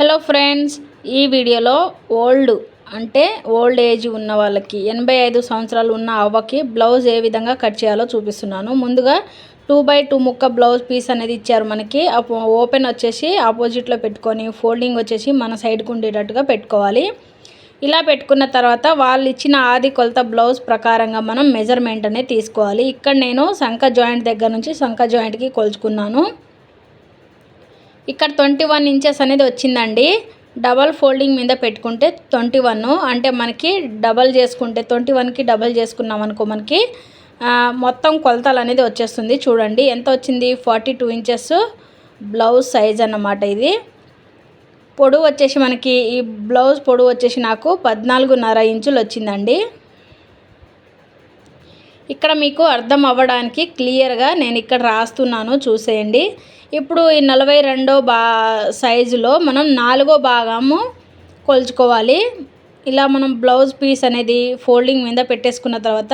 Hello friends ఈ వీడియోలో old అంటే ఓల్డ్ ఏజ్ ఉన్న వాళ్ళకి ఎనభై ఐదు సంవత్సరాలు ఉన్న అవ్వకి బ్లౌజ్ ఏ విధంగా కట్ చేయాలో చూపిస్తున్నాను. ముందుగా టూ బై టూ ముక్క బ్లౌజ్ పీస్ అనేది ఇచ్చారు మనకి. ఓపెన్ వచ్చేసి ఆపోజిట్లో పెట్టుకొని ఫోల్డింగ్ వచ్చేసి మన సైడ్కి ఉండేటట్టుగా పెట్టుకోవాలి. ఇలా పెట్టుకున్న తర్వాత వాళ్ళు ఇచ్చిన ఆది కొలత బ్లౌజ్ ప్రకారంగా మనం మెజర్మెంట్ అనేది తీసుకోవాలి. ఇక్కడ నేను సంఖ జాయింట్ దగ్గర నుంచి సంఖ జాయింట్కి కొలుచుకున్నాను. ఇక్కడ ట్వంటీ వన్ ఇంచెస్ అనేది వచ్చిందండి. డబల్ ఫోల్డింగ్ మీద పెట్టుకుంటే ట్వంటీ వన్ అంటే మనకి డబల్ చేసుకుంటే ట్వంటీ వన్కి డబల్ చేసుకున్నాం అనుకో మనకి మొత్తం కొలతలు అనేది వచ్చేస్తుంది. చూడండి ఎంత వచ్చింది? Forty two inches blouse size అన్నమాట ఇది. పొడవు వచ్చేసి మనకి ఈ బ్లౌజ్ పొడవు వచ్చేసి నాకు పద్నాలుగున్నర ఇంచులు వచ్చిందండి. ఇక్కడ మీకు అర్థం అవ్వడానికి క్లియర్గా నేను ఇక్కడ రాస్తున్నాను చూసేయండి. ఇప్పుడు ఈ నలభై రెండో బా సైజులో మనం నాలుగో భాగము కొలుచుకోవాలి. ఇలా మనం బ్లౌజ్ పీస్ అనేది ఫోల్డింగ్ మీద పెట్టేసుకున్న తర్వాత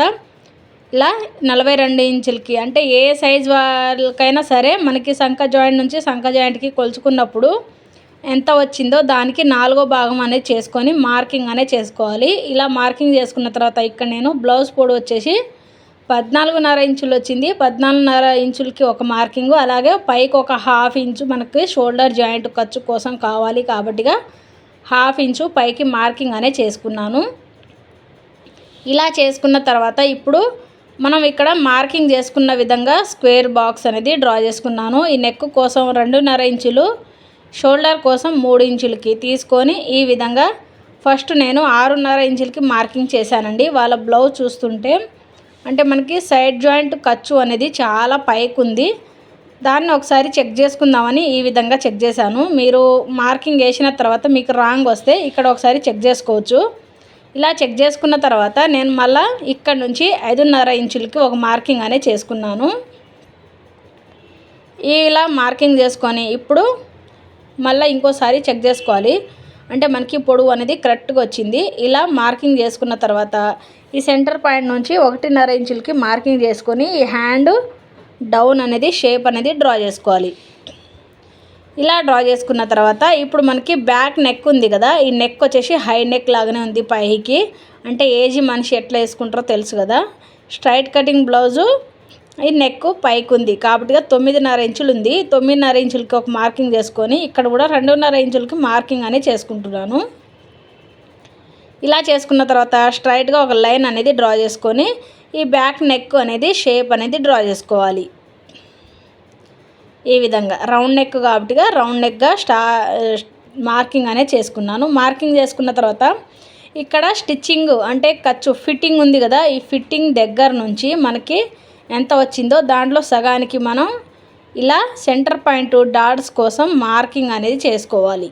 ఇలా నలభై రెండు ఇంచులకి అంటే ఏ సైజ్ వాళ్ళకైనా సరే మనకి సంఖ జాయింట్ నుంచి సంఖ జాయింట్కి కొలుచుకున్నప్పుడు ఎంత వచ్చిందో దానికి నాలుగో భాగం అనేది చేసుకొని మార్కింగ్ అనేది చేసుకోవాలి. ఇలా మార్కింగ్ చేసుకున్న తర్వాత ఇక్కడ నేను బ్లౌజ్ పొడి వచ్చేసి పద్నాలుగున్నర ఇంచులు వచ్చింది పద్నాలుగున్నర ఇంచులకి ఒక మార్కింగ్. అలాగే పైకి ఒక హాఫ్ ఇంచు మనకి షోల్డర్ జాయింట్ ఖర్చు కోసం కావాలి కాబట్టిగా హాఫ్ ఇంచు పైకి మార్కింగ్ అనే చేసుకున్నాను. ఇలా చేసుకున్న తర్వాత ఇప్పుడు మనం ఇక్కడ మార్కింగ్ చేసుకున్న విధంగా స్క్వేర్ బాక్స్ అనేది డ్రా చేసుకున్నాను. ఈ నెక్ కోసం రెండున్నర ఇంచులు షోల్డర్ కోసం మూడు ఇంచులకి తీసుకొని ఈ విధంగా ఫస్ట్ నేను ఆరున్నర ఇంచులకి మార్కింగ్ చేశానండి. వాళ్ళ బ్లౌజ్ చూస్తుంటే అంటే మనకి సైడ్ జాయింట్ ఖర్చు అనేది చాలా పైకి ఉంది దాన్ని ఒకసారి చెక్ చేసుకుందామని ఈ విధంగా చెక్ చేశాను. మీరు మార్కింగ్ వేసిన తర్వాత మీకు రాంగ్ వస్తే ఇక్కడ ఒకసారి చెక్ చేసుకోవచ్చు. ఇలా చెక్ చేసుకున్న తర్వాత నేను మళ్ళీ ఇక్కడ నుంచి ఐదున్నర ఇంచులకి ఒక మార్కింగ్ అనేది చేసుకున్నాను. ఇలా మార్కింగ్ చేసుకొని ఇప్పుడు మళ్ళీ ఇంకోసారి చెక్ చేసుకోవాలి. అంటే మనకి పొడవు అనేది కరెక్ట్గా వచ్చింది. ఇలా మార్కింగ్ చేసుకున్న తర్వాత ఈ సెంటర్ పాయింట్ నుంచి ఒకటిన్నర ఇంచులకి మార్కింగ్ చేసుకొని ఈ హ్యాండ్ డౌన్ అనేది షేప్ అనేది డ్రా చేసుకోవాలి. ఇలా డ్రా చేసుకున్న తర్వాత ఇప్పుడు మనకి బ్యాక్ నెక్ ఉంది కదా ఈ నెక్ వచ్చేసి హై నెక్ లాగానే ఉంది పైకి. అంటే ఏజీ మనిషి ఎట్లా వేసుకుంటారో తెలుసు కదా. స్ట్రైట్ కటింగ్ బ్లౌజు ఈ నెక్ పైకి ఉంది కాబట్టి తొమ్మిదిన్నర ఇంచులు ఉంది తొమ్మిదిన్నర ఇంచులకి ఒక మార్కింగ్ చేసుకొని ఇక్కడ కూడా రెండున్నర ఇంచులకి మార్కింగ్ అనేది చేసుకుంటున్నాను. ఇలా చేసుకున్న తర్వాత స్ట్రైట్గా ఒక లైన్ అనేది డ్రా చేసుకొని ఈ బ్యాక్ నెక్ అనేది షేప్ అనేది డ్రా చేసుకోవాలి. ఈ విధంగా. రౌండ్ నెక్ కాబట్టిగా రౌండ్ నెక్గా స్టా మార్కింగ్ అనేది చేసుకున్నాను. మార్కింగ్ చేసుకున్న తర్వాత ఇక్కడ స్టిచ్చింగ్ అంటే ఖర్చు ఫిట్టింగ్ ఉంది కదా ఈ ఫిట్టింగ్ దగ్గర నుంచి మనకి ఎంత వచ్చిందో దాంట్లో సగానికి మనం ఇలా సెంటర్ పాయింట్ డాట్స్ కోసం మార్కింగ్ అనేది చేసుకోవాలి.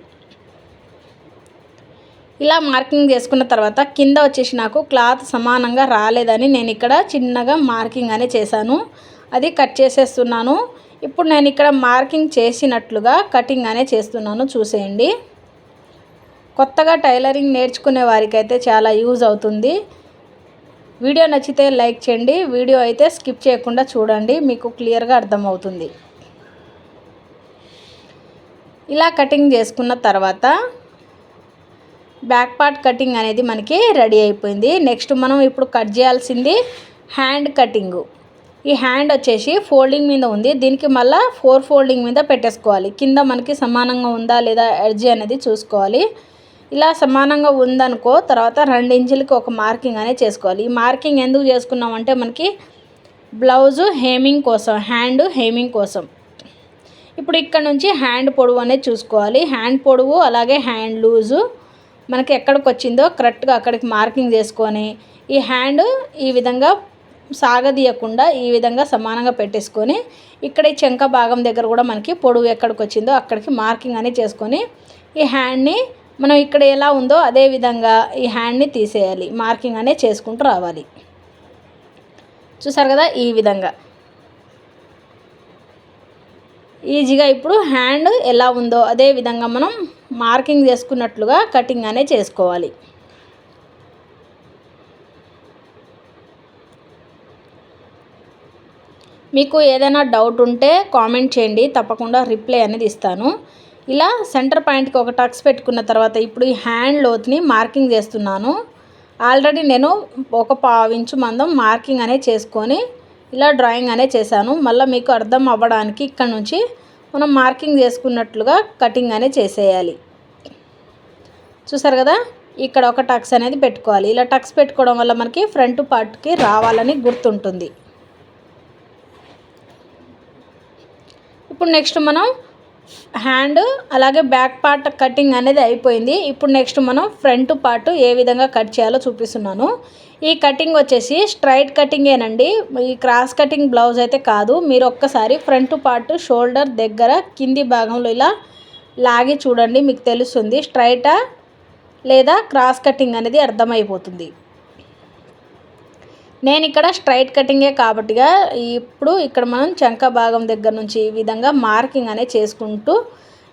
ఇలా మార్కింగ్ చేసుకున్న తర్వాత కింద వచ్చేసి నాకు క్లాత్ సమానంగా రాలేదని నేను ఇక్కడ చిన్నగా మార్కింగ్ అనే చేశాను. అది కట్ చేసేస్తున్నాను. ఇప్పుడు నేను ఇక్కడ మార్కింగ్ చేసినట్లుగా కటింగ్ అనే చేస్తున్నాను. చూసేయండి. కొత్తగా టైలరింగ్ నేర్చుకునే వారికైతే చాలా యూజ్ అవుతుంది. వీడియో నచ్చితే లైక్ చేయండి. వీడియో అయితే స్కిప్ చేయకుండా చూడండి. మీకు క్లియర్గా అర్థమవుతుంది. ఇలా కటింగ్ చేసుకున్న తర్వాత బ్యాక్ పార్ట్ కటింగ్ అనేది మనకి రెడీ అయిపోయింది. నెక్స్ట్ మనం ఇప్పుడు కట్ చేయాల్సింది హ్యాండ్ కటింగ్. ఈ హ్యాండ్ వచ్చేసి ఫోల్డింగ్ మీద ఉంది. దీనికి మళ్ళీ ఫోర్ ఫోల్డింగ్ మీద పెట్టేసుకోవాలి. కింద మనకి సమానంగా ఉందా లేదా ఎడ్జీ అనేది చూసుకోవాలి. ఇలా సమానంగా ఉందనుకో తర్వాత రెండు ఇంచులకి ఒక మార్కింగ్ అనేది చేసుకోవాలి. ఈ మార్కింగ్ ఎందుకు చేసుకున్నామంటే మనకి బ్లౌజు హేమింగ్ కోసం హ్యాండ్ హేమింగ్ కోసం. ఇప్పుడు ఇక్కడ నుంచి హ్యాండ్ పొడవు అనేది చూసుకోవాలి. హ్యాండ్ పొడవు అలాగే హ్యాండ్ లూజు మనకి ఎక్కడికి వచ్చిందో కరెక్ట్గా అక్కడికి మార్కింగ్ చేసుకొని ఈ హ్యాండ్ ఈ విధంగా సాగదీయకుండా ఈ విధంగా సమానంగా పెట్టేసుకొని ఇక్కడ ఈ చెంక భాగం దగ్గర కూడా మనకి పొడవు ఎక్కడికి వచ్చిందో అక్కడికి మార్కింగ్ అనేది చేసుకొని ఈ హ్యాండ్ని మనం ఇక్కడ ఎలా ఉందో అదే విధంగా ఈ హ్యాండ్ని తీసేయాలి. మార్కింగ్ అనే చేసుకుంటూ రావాలి. చూసారు కదా ఈ విధంగా. ఈజీగా ఇప్పుడు హ్యాండ్ ఎలా ఉందో అదే విధంగా మనం మార్కింగ్ చేసుకున్నట్లుగా కటింగ్ అనే చేసుకోవాలి. మీకు ఏదైనా డౌట్ ఉంటే కామెంట్ చేయండి. తప్పకుండా రిప్లై అనేది ఇస్తాను. ఇలా సెంటర్ పాయింట్కి ఒక టక్స్ పెట్టుకున్న తర్వాత ఇప్పుడు ఈ హ్యాండ్ లోతుని మార్కింగ్ చేస్తున్నాను. ఆల్రెడీ నేను ఒక పావించు మందం మార్కింగ్ అనే చేసుకొని ఇలా డ్రాయింగ్ అనే చేశాను. మళ్ళీ మీకు అర్థం అవ్వడానికి ఇక్కడ నుంచి మనం మార్కింగ్ చేసుకున్నట్లుగా కటింగ్ అనే చేసేయాలి. చూసారు కదా? ఇక్కడ ఒక టక్స్ అనేది పెట్టుకోవాలి. ఇలా టక్స్ పెట్టుకోవడం వల్ల మనకి ఫ్రంట్ పార్ట్కి రావాలని గుర్తుంటుంది. ఇప్పుడు నెక్స్ట్ మనం హ్యాండ్ అలాగే బ్యాక్ పార్ట్ కటింగ్ అనేది అయిపోయింది. ఇప్పుడు నెక్స్ట్ మనం ఫ్రంట్ పార్ట్ ఏ విధంగా కట్ చేయాలో చూపిస్తున్నాను. ఈ కటింగ్ వచ్చేసి స్ట్రైట్ కటింగేనండి. ఈ క్రాస్ కటింగ్ బ్లౌజ్ అయితే కాదు. మీరు ఒక్కసారి ఫ్రంట్ పార్ట్ షోల్డర్ దగ్గర కింది భాగంలో ఇలా లాగి చూడండి మీకు తెలుస్తుంది. స్ట్రైటా లేదా క్రాస్ కటింగ్ అనేది అర్థమైపోతుంది. నేను ఇక్కడ స్ట్రైట్ కటింగే కాబట్టిగా ఇప్పుడు ఇక్కడ మనం చంక భాగం దగ్గర నుంచి ఈ విధంగా మార్కింగ్ అనేది చేసుకుంటూ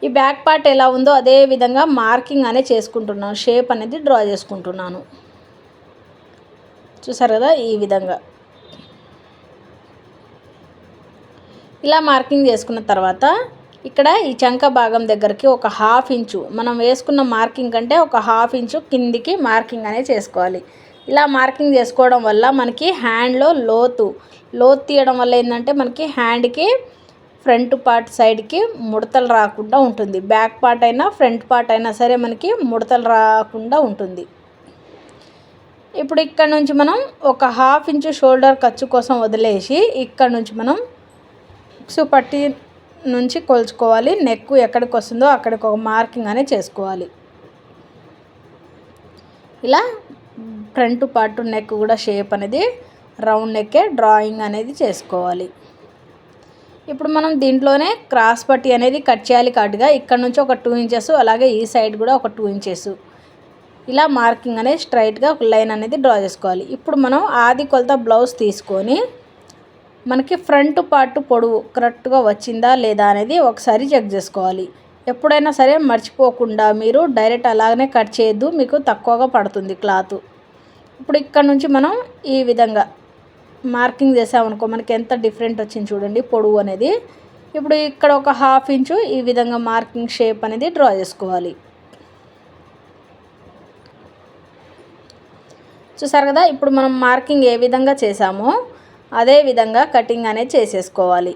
ఈ బ్యాక్ పార్ట్ ఎలా ఉందో అదే విధంగా మార్కింగ్ అనేది చేసుకుంటున్నాను. షేప్ అనేది డ్రా చేసుకుంటున్నాను. చూసారు కదా ఈ విధంగా. ఇలా మార్కింగ్ చేసుకున్న తర్వాత ఇక్కడ ఈ చంక భాగం దగ్గరికి ఒక హాఫ్ ఇంచు మనం వేసుకున్న మార్కింగ్ కంటే ఒక హాఫ్ ఇంచు కిందికి మార్కింగ్ అనేది చేసుకోవాలి. ఇలా మార్కింగ్ చేసుకోవడం వల్ల మనకి హ్యాండ్లో లోతు లోతు తీయడం వల్ల ఏంటంటే మనకి హ్యాండ్కి ఫ్రంట్ పార్ట్ సైడ్కి ముడతలు రాకుండా ఉంటుంది. బ్యాక్ పార్ట్ అయినా ఫ్రంట్ పార్ట్ అయినా సరే మనకి ముడతలు రాకుండా ఉంటుంది. ఇప్పుడు ఇక్కడ నుంచి మనం ఒక హాఫ్ ఇంచు షోల్డర్ ఖర్చు కోసం వదిలేసి ఇక్కడ నుంచి మనం పట్టి నుంచి కొలుచుకోవాలి. నెక్ ఎక్కడికి వస్తుందో అక్కడికి ఒక మార్కింగ్ అనేది చేసుకోవాలి. ఇలా ఫ్రంట్ పార్ట్ నెక్ కూడా షేప్ అనేది రౌండ్ నెక్కే డ్రాయింగ్ అనేది చేసుకోవాలి. ఇప్పుడు మనం దీంట్లోనే క్రాస్ పట్టి అనేది కట్ చేయాలి కాటుగా. ఇక్కడ నుంచి ఒక టూ ఇంచెస్ అలాగే ఈ సైడ్ కూడా ఒక టూ ఇంచెస్. ఇలా మార్కింగ్ అనేది స్ట్రైట్గా ఒక లైన్ అనేది డ్రా చేసుకోవాలి. ఇప్పుడు మనం ఆది కొలత బ్లౌజ్ తీసుకొని మనకి ఫ్రంట్ పార్ట్ పొడవు కరెక్ట్గా వచ్చిందా లేదా అనేది ఒకసారి చెక్ చేసుకోవాలి. ఎప్పుడైనా సరే మర్చిపోకుండా మీరు డైరెక్ట్ అలాగనే కట్ చేయొద్దు మీకు తక్కువగా పడుతుంది క్లాత్. ఇప్పుడు ఇక్కడ నుంచి మనం ఈ విధంగా మార్కింగ్ చేసామనుకో మనకి ఎంత డిఫరెంట్ వచ్చింది చూడండి పొడవు అనేది. ఇప్పుడు ఇక్కడ ఒక హాఫ్ ఇంచు ఈ విధంగా మార్కింగ్ షేప్ అనేది డ్రా చేసుకోవాలి. చూసారు కదా ఇప్పుడు మనం మార్కింగ్ ఏ విధంగా చేసామో అదే విధంగా కటింగ్ అనేది చేసేసుకోవాలి.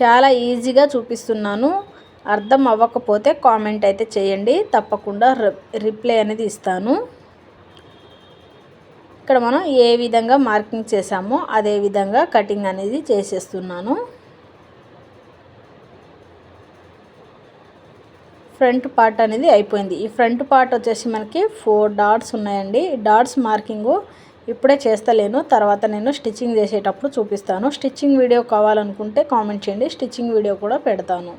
చాలా ఈజీగా చూపిస్తున్నాను. అర్థం అవ్వకపోతే కామెంట్ అయితే చేయండి. తప్పకుండా రిప్లై అనేది ఇస్తాను. ఇక్కడ మనం ఏ విధంగా మార్కింగ్ చేసామో అదే విధంగా కటింగ్ అనేది చేసేస్తున్నాను. ఫ్రంట్ పార్ట్ అనేది అయిపోయింది. ఈ ఫ్రంట్ పార్ట్ వచ్చేసి మనకి ఫోర్ డాట్స్ ఉన్నాయండి. డాట్స్ మార్కింగు ఇప్పుడే చేస్తలేను. తర్వాత నేను స్టిచ్చింగ్ చేసేటప్పుడు చూపిస్తాను. స్టిచ్చింగ్ వీడియో కావాలనుకుంటే కామెంట్ చేయండి. స్టిచ్చింగ్ వీడియో కూడా పెడతాను.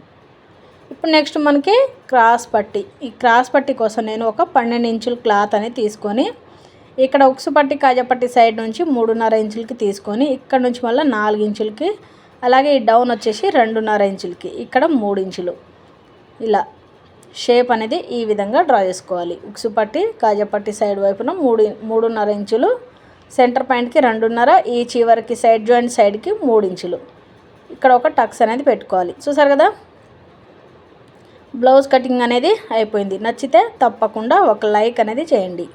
ఇప్పుడు నెక్స్ట్ మనకి క్రాస్ పట్టి. ఈ క్రాస్ పట్టి కోసం నేను ఒక పన్నెండు ఇంచుల క్లాత్ అని తీసుకొని ఇక్కడ ఉక్సు పట్టి కాజపట్టి సైడ్ నుంచి మూడున్నర ఇంచులకి తీసుకొని ఇక్కడ నుంచి మళ్ళీ నాలుగు ఇంచులకి అలాగే ఈ డౌన్ వచ్చేసి రెండున్నర ఇంచులకి ఇక్కడ మూడు ఇంచులు. ఇలా షేప్ అనేది ఈ విధంగా డ్రా చేసుకోవాలి. ఉక్సు పట్టి కాజపట్టి సైడ్ వైపున మూడు మూడున్నర ఇంచులు సెంటర్ పాయింట్కి రెండున్నర ఈ చివరికి సైడ్ జాయింట్ సైడ్కి మూడు ఇంచులు. ఇక్కడ ఒక టక్స్ అనేది పెట్టుకోవాలి. చూసారు కదా? బ్లౌజ్ కటింగ్ అనేది అయిపోయింది. నచ్చితే తప్పకుండా ఒక లైక్ అనేది చేయండి.